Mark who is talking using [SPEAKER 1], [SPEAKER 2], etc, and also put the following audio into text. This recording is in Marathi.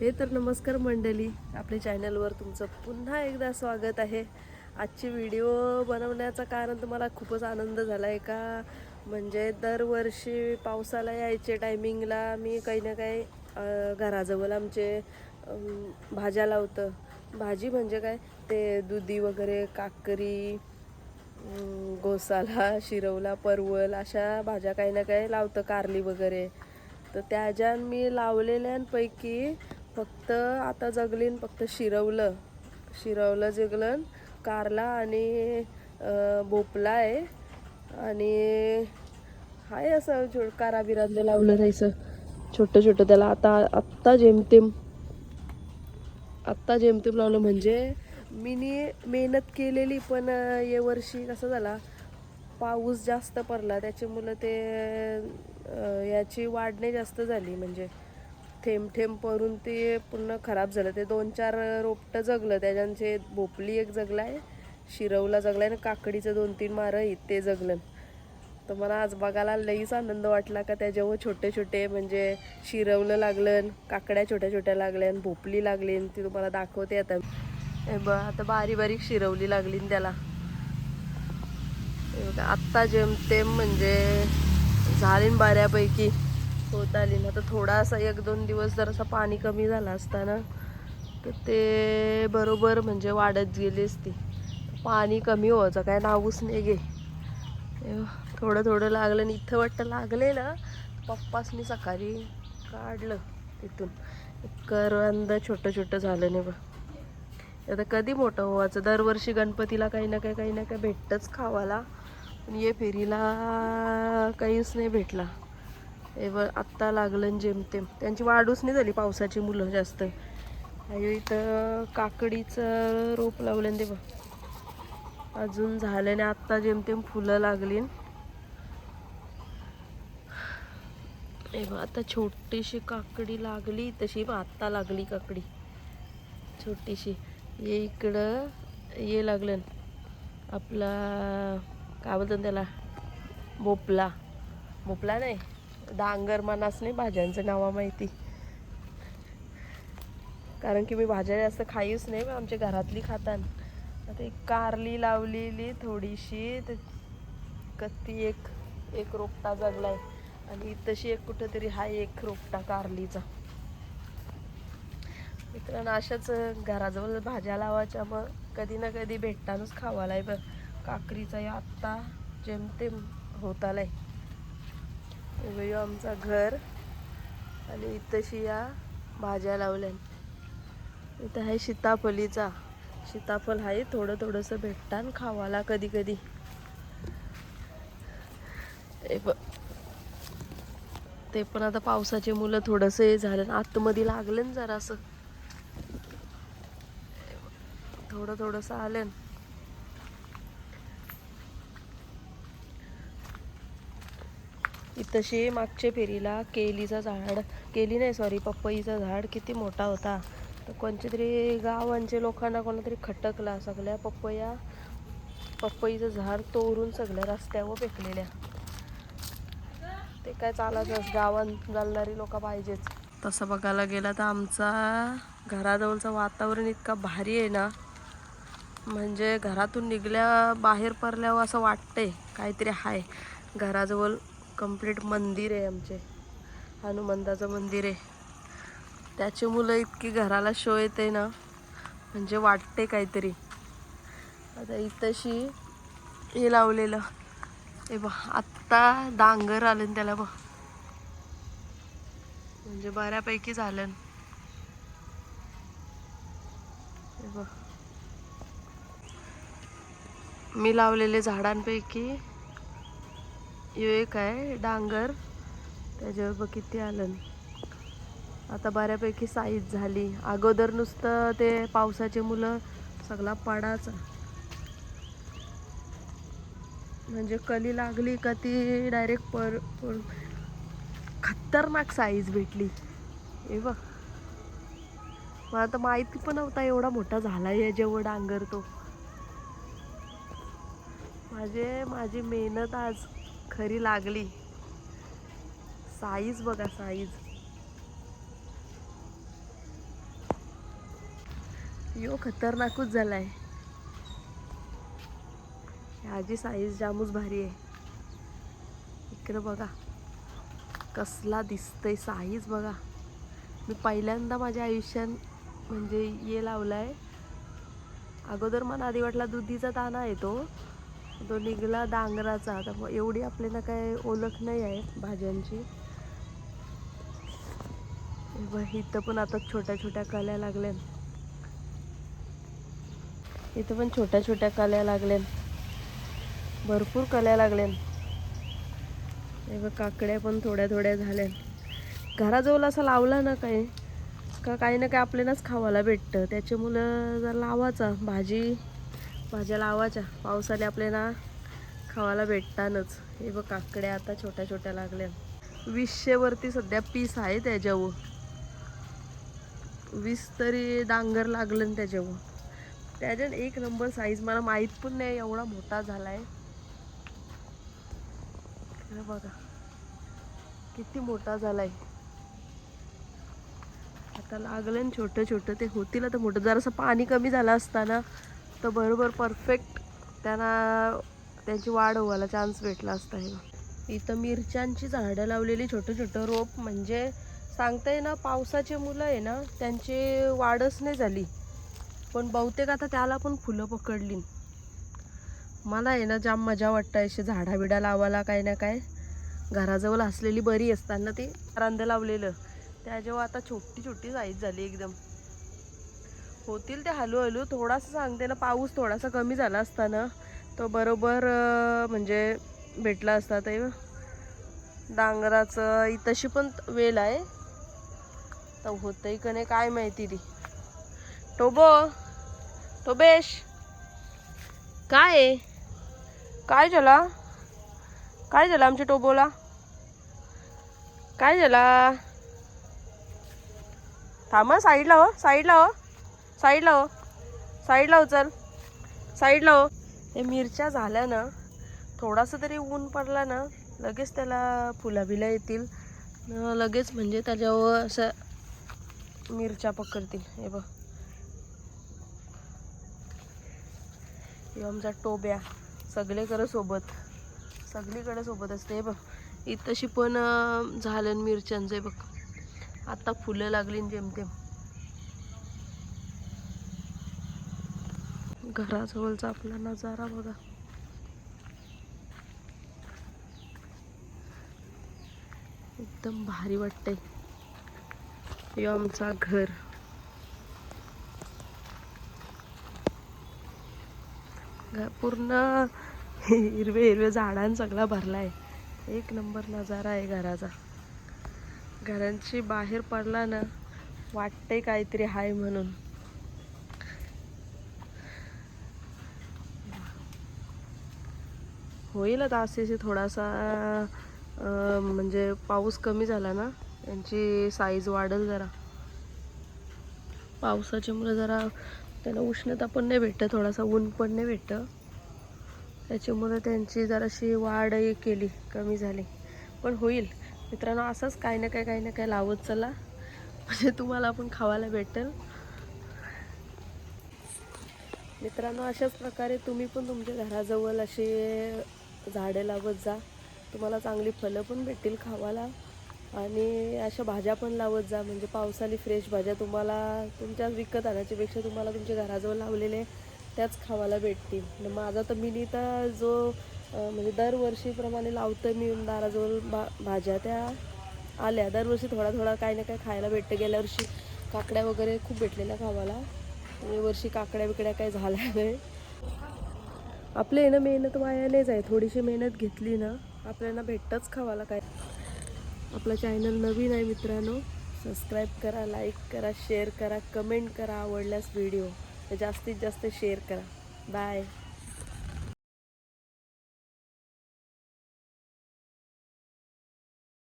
[SPEAKER 1] हे तर नमस्कार मंडळी. आपल्या चॅनलवर तुमचं पुन्हा एकदा स्वागत आहे. आजची व्हिडिओ बनवण्याचं कारण तुम्हाला खूपच आनंद झाला आहे का? म्हणजे दरवर्षी पावसाला यायचे टायमिंगला मी काही ना काही घराजवळ आमचे भाज्या लावतं. भाजी म्हणजे काय? ते दुधी वगैरे काकरी गोसाला शिरवला परवल अशा भाज्या काही ना काही लावतं कारली वगैरे. तर त्याच्यान मी लावलेल्यांपैकी फक्त आता जगलीन फक्त शिरवलं. शिरवलं जगलन. कारला आणि भोपला आहे. आणि हाय असं छो काराबिरातलं लावलं जायचं. छोटं छोटं त्याला आता आत्ता जेमतेम आत्ता जेमतेम लावलं. म्हणजे मीनी मेहनत केलेली पण अं, या वर्षी कसं झाला? पाऊस जास्त पडला. त्याच्यामुळं ते याची वाढ नाही जास्त झाली. म्हणजे थेंब थेंब पडून ते पूर्ण खराब झालं. ते दोन चार रोपटं जगलं. त्याच्याचे भोपली एक जगलाय शिरवला जगलाय आणि काकडीचं दोन तीन मारं आहेत ते जगलं. तर मला आज बघायला लईच आनंद वाटला का त्याच्यावर छोटे छोटे म्हणजे शिरवलं लागलं काकड्या छोट्या छोट्या लागल्या आणि भोपली लागली आणि ती तुम्हाला दाखवते आता. हे आता बारीक बारीक शिरवली लागली त्याला. आत्ता जेमतेम म्हणजे झालीन बऱ्यापैकी. होत आली. ना तर थोडासा एक दोन दिवस जर पाणी कमी झाला असताना तर ते बरोबर म्हणजे वाढत गेली असती. पाणी कमी व्हायचं काय नावच नाही गे. थोडं थोडं लागलं आणि इथं वाटतं लागले ना पप्पासनी सकाळी काढलं तिथून. करवंद छोटं छोटं झालं नाही बघ. आता कधी मोठं व्हायचं? दरवर्षी गणपतीला काही ना काही काही ना काही भेटतंच खावाला. पण ये फेरीला काहीच नाही भेटला. हे आत्ता लागलं जेमतेम. त्यांची वाढूच नाही झाली पावसाची मुलं जास्त. आणि इथं काकडीचं रोप लावलं ते बघ अजून झालं नाही आत्ता जेमतेम फुलं लागली हे बघ आता छोटीशी काकडी लागली तशी बघ आत्ता लागली काकडी. छोटीशी. ये इकडं ये लागलं. आपला काय बोलतात त्याला? भोपला भोपला नाही. डांगर मनास नाही भाज्यांचं नावा माहिती. कारण की मी भाज्या जास्त खाईच नाही आमच्या घरातली खातात. आता एक कारली लावलेली थोडीशी तर कत्ती एक एक रोपटा जगलाय. आणि तशी एक कुठंतरी हा एक रोपटा कारलीचा. मित्रांनो अशाच घराजवळ भाज्या लावायच्या मग कधी ना कधी भेटतानच खावालाय बघ काकरीचा आत्ता जेमतेम होत आलाय आमचा घर. आणि इथंशी या भाज्या लावल्या इथं आहे सीताफलीचा. सीताफल आहे थोडं थोडंसं भेटतान खावाला कधी कधी हे ते पण आता पावसाचे मुलं थोडंसं हे झालं आतमध्ये लागलं ना जरासं थोडं थोडंसं आलं न. मागच्या फेरीला केलीचं झाड. केली नाही सॉरी पपईचं झाड. किती मोठा होता. तर कोणच्या तरी गावांचे लोकांना कोणातरी खटकला. सगळ्या पपया पपईचं झाड तोरून सगळ्या रस्त्यावर फेकलेल्या. ते काय चालायचंच गावात घालणारी लोक पाहिजेच. तसं बघायला गेलं तर आमचा घराजवळचं वातावरण इतका भारी आहे ना. म्हणजे घरातून निघल्या बाहेर पडल्यावर असं वाटतंय काहीतरी आहे घराजवळ कंप्लीट मंदिर आहे आमचे. हनुमंताचं मंदिर आहे. त्याची मुलं इतकी घराला शो येते ना म्हणजे वाटते काहीतरी. आता इथंशी हे लावलेलं. हे बघ आत्ता डांगर आलं त्याला बघ. म्हणजे बऱ्यापैकी झालं हे मी लावलेले झाडांपैकी ह्यो एक आहे डांगर. त्याच्यावर बघ किती आलं. आता बऱ्यापैकी साईज झाली. अगोदर नुसतं ते पावसाचे मुलं सगळा पडाचा. म्हणजे कली लागली का ती डायरेक्ट पर पर- खतरनाक साईज भेटली. हे बघ. मला तर माहिती पण नव्हता एवढा मोठा झाला आहे जेवढा डांगर तो. माझे माझी मेहनत आज खरी लागली. साईज बघा साईज. यो खतरनाकच झालाय. ह्याची साईज जामूच भारी आहे. इकडे बघा कसला दिसतंय साईज बघा. मी पहिल्यांदा माझ्या आयुष्यात म्हणजे ये लावलाय. अगोदर मला आधी वाटला दुधीचा दाणा आहे तो तो निघाला डांगराचा. तर मग एवढी आपल्याला काय ओळख नाही आहे भाज्यांची. इथं पण आता छोट्या छोट्या कल्या लागल्या. इथं पण छोट्या छोट्या कल्या लागल्या. भरपूर कल्या लागल्या. बघ काकड्या पण थोड्या थोड्या झाल्या. घराजवळ असं लावला ना काही का काही ना काही आपल्यालाच खावायला भेटतं. त्याच्यामुळं जर लावायचा. भाजी भाज्या लावायच्या. पावसाने आपल्याला खावायला भेटतानच. हे बघ काकड्या आता छोट्या छोट्या लागल्या वीसशेवरती सध्या पीस आहे त्याच्यावर. वीस तरी डांगर लागलं त्याच्यावर. त्याच्यात एक नंबर साईज मला माहीत पण नाही एवढा मोठा झालाय. हे बघा. किती मोठा झालाय. आता लागलं ना छोटं छोटं ते होतील आता मोठं. जरासं पाणी कमी झालं असताना तर बरोबर परफेक्ट त्यांना त्यांची वाढ व्हायला चान्स भेटला असता हे इथं मिरच्यांची झाडं लावलेली छोटं छोटं रोप म्हणजे सांगता ना पावसाचे मुलं आहे ना त्यांची वाढच नाही झाली. पण बहुतेक आता त्याला पण फुलं पकडली. मला आहे ना जाम मजा वाटतं अशी झाडा बिडा लावायला काय ना काय घराजवळ असलेली बरी असताना ती रांद लावलेलं. त्या जेव्हा आता छोटी छोटी साईज झाली एकदम. होतील ते हळूहळू. थोडासा सांगते ना पाऊस थोडासा कमी झाला असता ना तो बरोबर म्हणजे भेटला असता ते. डांगराचं तशी पण वेल आहे. तर होतंय का नाही काय माहिती ती. टोबो टोबेश काय आहे? काय झाला? काय झालं आमच्या टोबोला? काय झाला? थांबा साईडला हो साईडला हो. साईडला हो. साईडला हो चल. साईडला हो. हे मिरच्या झाल्या ना थोडासा तरी ऊन पडला ना लगेच त्याला फुला बिला येतील लगेच म्हणजे त्याच्यावर असं मिरच्या पकडतील. हे बघ. हे आमचा टोब्या सगळीकडे सोबत. सगळीकडे सोबत असते. हे बघ. इथशी पण झालं मिरच्यांचं. बघ. आता फुलं लागली जेमतेम. घराजवळचा आपला नजारा बघा. एकदम भारी वाटतंय. हे आमचा घर. पूर्ण हिरवे हिरवे झाडां सगळा भरलाय. एक नंबर नजारा आहे घराचा. घरांची बाहेर पडला ना वाटतंय काहीतरी हाय म्हणून. होईल आता असे थोडासा म्हणजे पाऊस कमी झाला ना यांची साईज वाढेल जरा. पावसाच्यामुळे जरा त्यांना उष्णता पण नाही भेटतं थोडासा ऊन पण नाही भेटतं. त्याच्यामुळे त्यांची जराशी वाढही केली कमी झाली. पण होईल. मित्रांनो असंच काही ना काही काही ना काही लावत चला. म्हणजे तुम्हाला पण खावायला भेटेल. मित्रांनो अशाच प्रकारे तुम्ही पण तुमच्या घराजवळ असे झाडे लावत जा. तुम्हाला चांगली फळं पण भेटतील खावाला. आणि अशा भाज्या पण लावत जा. म्हणजे पावसाळी फ्रेश भाज्या तुम्हाला तुमच्या विकत आणायच्यापेक्षा तुम्हाला तुमच्या घराजवळ लावलेले त्याच खावायला भेटतील. माझा तर मी तर जो म्हणजे दरवर्षीप्रमाणे लावतं मी दाराजवळ भा भाज्या त्या आल्या. दरवर्षी थोडा थोडा काही ना काही खायला भेटतं. गेल्या वर्षी काकड्या वगैरे खूप भेटलेल्या खावाला. या वर्षी काकड्या बिकड्या काही झाल्या नाही. आपले ना मेहनत वाया नाही जाय थोडीशी मेहनत घेतली ना आपल्याला भेटतंच खावाला काय. आपला चॅनल नवीन आहे मित्रांनो. सबस्क्राईब करा लाईक करा शेअर करा कमेंट करा आवडल्यास व्हिडिओ जास्तीत जास्त शेअर करा. बाय